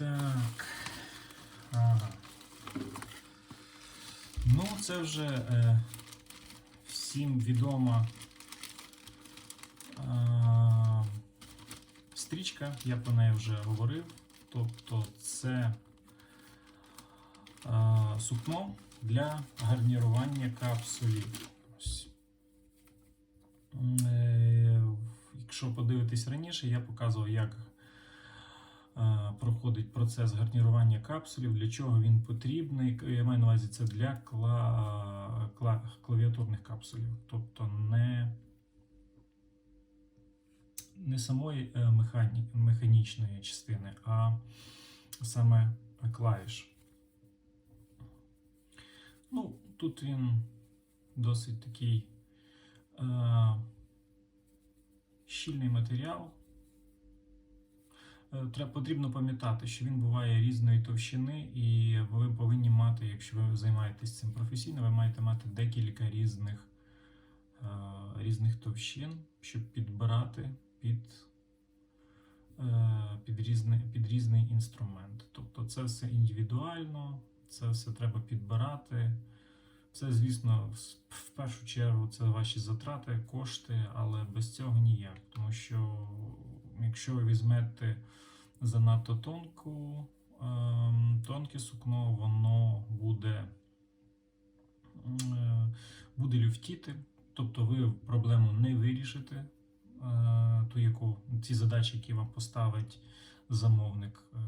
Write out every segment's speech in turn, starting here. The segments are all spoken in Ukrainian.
Так. Ага. Ну, це вже е, всім відома е, стрічка, я про неї вже говорив. Тобто це е, сукно для гарнірування капсулів. Ось. Е, Якщо подивитись раніше, я показував, як проходить процес гарнірування капсулів, для чого він потрібний. Я маю на увазі це для кла... кла... клавіатурних капсулів, тобто не, не самої е, механі... механічної частини, а саме клавіш. Ну, тут він досить такий е, щільний матеріал. Е, Треба потрібно пам'ятати, що він буває різної товщини, і ви повинні мати, якщо ви займаєтесь цим професійно, ви маєте мати декілька різних, е, різних товщин, щоб підбирати під, е, під, різний, під різний інструмент. Тобто це все індивідуально, це все треба підбирати. Це, звісно, в першу чергу це ваші затрати, кошти, але без цього ніяк. Тому що якщо ви візьмете занадто тонку, ем, тонке сукно, воно буде, е, буде люфтіти, тобто ви проблему не вирішите, е, ту, яку, ті задачі, які вам поставить замовник. Е,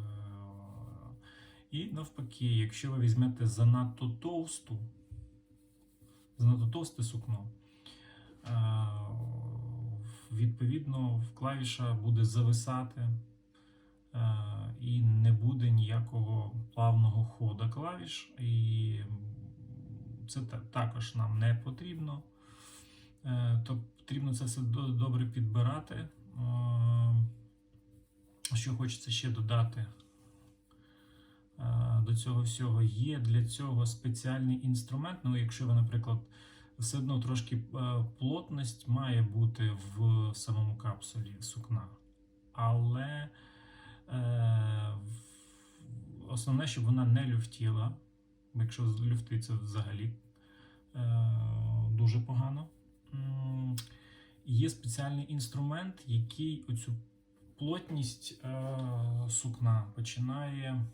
і навпаки, якщо ви візьмете занадто товсту, занадто товсте сукно, відповідно, клавіша буде зависати е, і не буде ніякого плавного ходу клавіш, і це також нам не потрібно. Е, То потрібно це все добре підбирати. Е, Що хочеться ще додати до цього всього, є для цього спеціальний інструмент. Ну, якщо ви, наприклад, все одно трошки е, плотність має бути в самому капсулі сукна. Але е, основне, щоб вона не люфтіла. Якщо люфтить, це взагалі е, дуже погано. Є спеціальний інструмент, який оцю плотність е, сукна починає.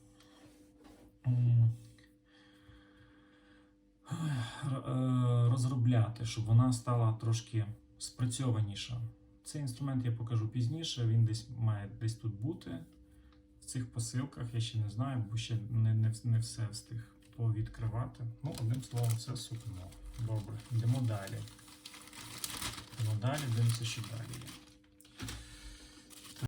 Е, розробляти, щоб вона стала трошки спрацьованіша. Цей інструмент я покажу пізніше. Він десь має десь тут бути. В цих посилках я ще не знаю, бо ще не, не, не все встиг повідкривати. Ну, одним словом, це сукно. Добре, йдемо далі. Йдемо далі, дивимося, що далі є.